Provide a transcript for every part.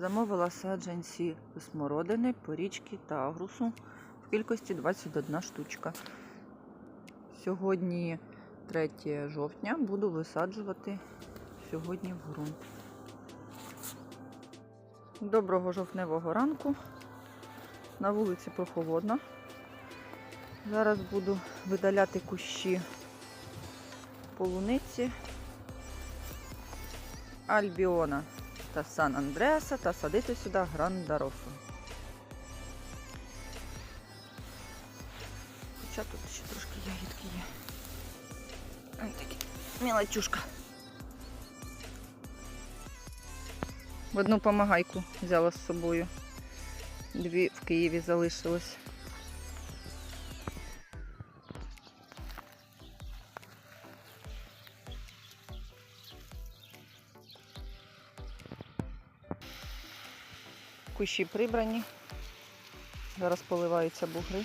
Замовила саджанці смородини, порічки та агрусу в кількості 21 штучка. Сьогодні 3 жовтня буду висаджувати сьогодні в ґрунт. Доброго жовтневого ранку. На вулиці прохолодно. Зараз буду видаляти кущі полуниці, альбіона та Сан Андреаса та садити сюди грандаросу. Хоча тут ще трошки ягідки є. Ось такі мілочушка. В одну помагайку взяла з собою. Дві в Києві залишилось. Кущі прибрані. Зараз поливаються бугри.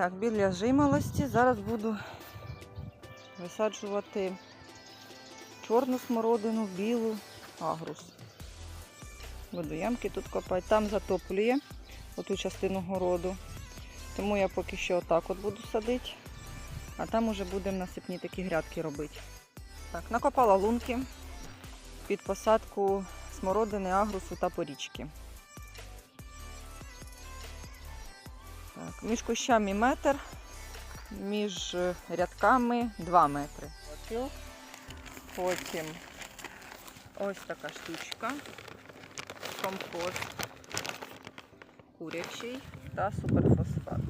Так, біля жимолості зараз буду висаджувати чорну смородину, білу, агрус. Буду ямки тут копати. Там затоплює оту частину городу. Тому я поки що отак от буду садити, а там уже будемо насипні такі грядки робити. Так, накопала лунки під посадку смородини, агрусу та порічки. Так, між кущами метр, між рядками 2 метри. Потім ось така штучка компост курячий та суперфосфат.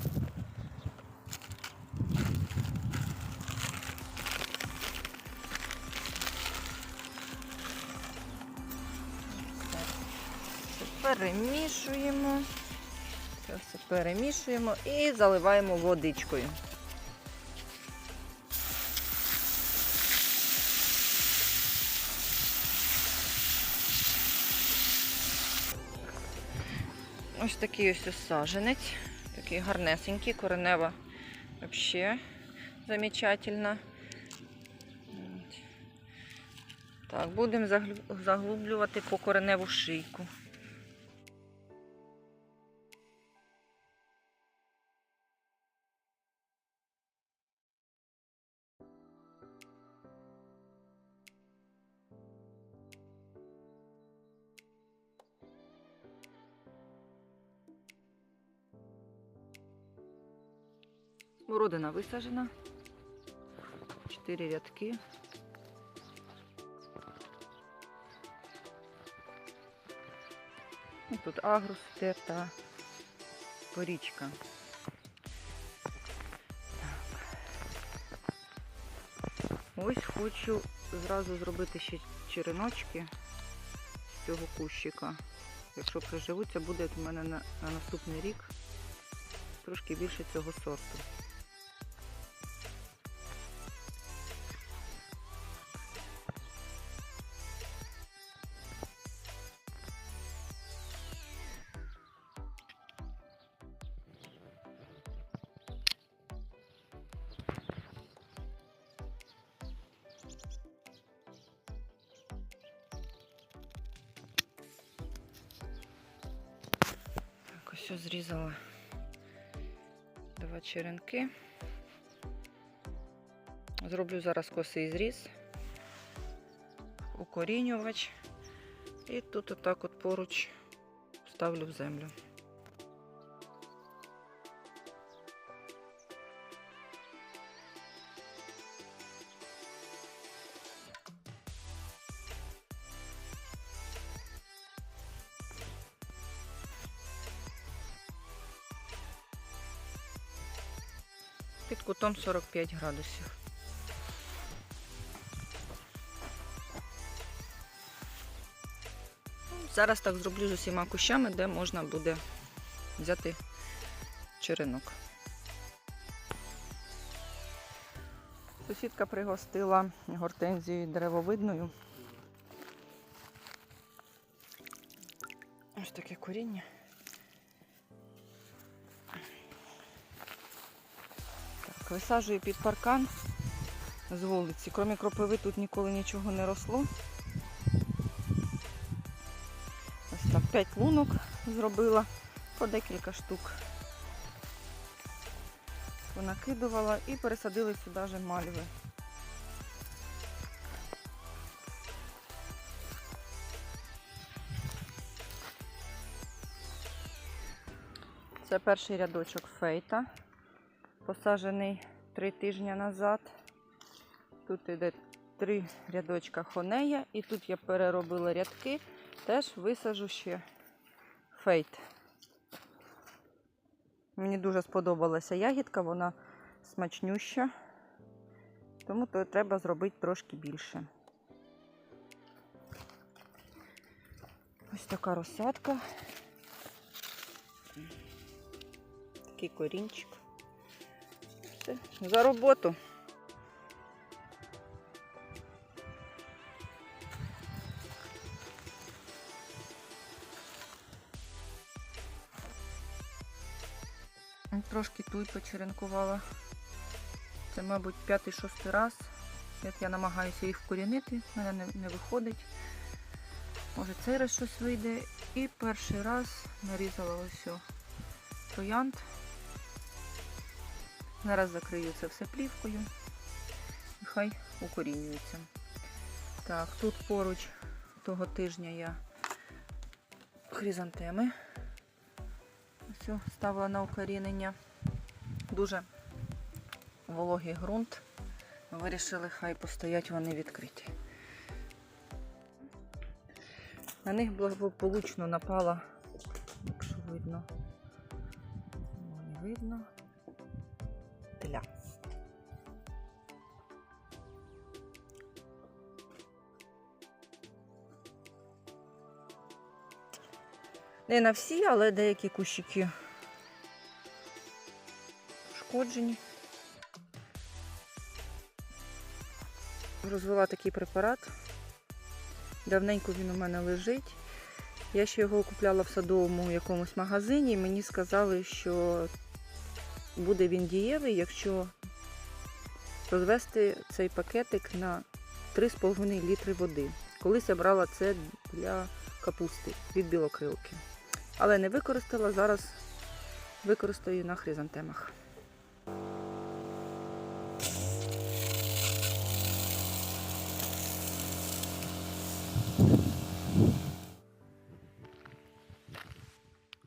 Перемішуємо. Все перемішуємо і заливаємо водичкою. Ось такий ось саженець. Такий гарнесенький, коренева взагалі замечательна. Так, будемо заглублювати по кореневу шийку. Смородина висаджена. Чотири рядки. І тут агрус йде та порічка. Ось хочу зразу зробити ще череночки з цього кущика. Якщо приживуться, буде у мене на, на наступний рік трошки більше цього сорту. Ось зрізала два черенки. Зроблю зараз косий зріз, укорінювач. І тут отак от поруч ставлю в землю. Під кутом 45 градусів. Зараз так зроблю з усіма кущами, де можна буде взяти черенок. Сусідка пригостила гортензією деревовидною. Ось таке коріння. Так, висаджую під паркан з вулиці. Крім кропиви тут ніколи нічого не росло. Ось так, 5 лунок зробила по декілька штук. Понакидувала і пересадили сюди же мальви. Це перший рядочок фейта, посаджений три тижні назад. Тут іде три рядочка хонея, і тут я переробила рядки, теж висажу ще фейт. Мені дуже сподобалася ягідка, вона смачнюща, тому то треба зробити трошки більше. Ось така розсадка. Такий корінчик. Все, за роботу. Трошки тут почеренкувала. Це, мабуть, п'ятий-шостий раз, як я намагаюся їх вкорінити, в мене не, не виходить. Може цей раз щось вийде. І перший раз нарізала ось троянд. Зараз закрию це все плівкою. І хай укорінюється. Так, тут поруч того тижня я хризантеми. Все, ставила на укорінення. Дуже вологий ґрунт. Вирішили, хай постоять вони відкриті. На них благополучно напала, якщо видно, не видно, Не на всі, але деякі кущики пошкоджені. Розвела такий препарат. Давненько він у мене лежить. Я ще його купляла в садовому якомусь магазині, і мені сказали, що буде він дієвий, якщо розвести цей пакетик на 3,5 літри води. Колись я брала це для капусти від білокрилки. Але не використала, зараз використаю на хризантемах.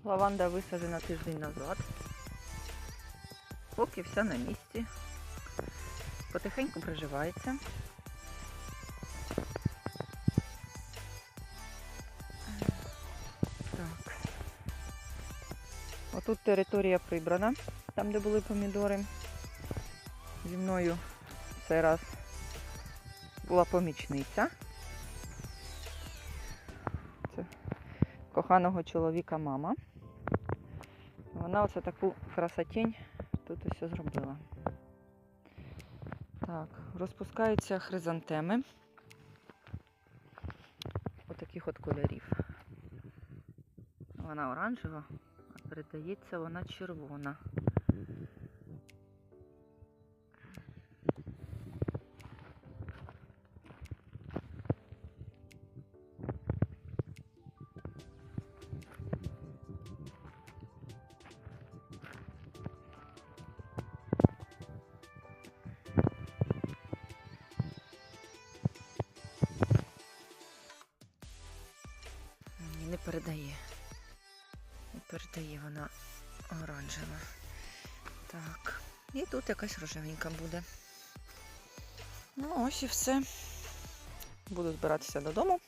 Лаванда висаджена тиждень назад. Поки вся на місці. Потихеньку приживається. Отут територія прибрана, там де були помідори. Зі мною цей раз була помічниця. Це коханого чоловіка мама. Вона оце таку красотень тут ось зробила. Так, розпускаються хризантеми. Отаких от кольорів. Вона оранжева, передається вона червона. Не передає. Передає вона оранжева. Так. І тут якась рожевенька буде. Ну, ось і все. Буду збиратися додому.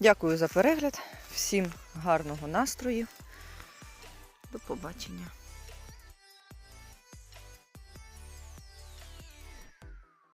Дякую за перегляд. Всім гарного настрою. До побачення.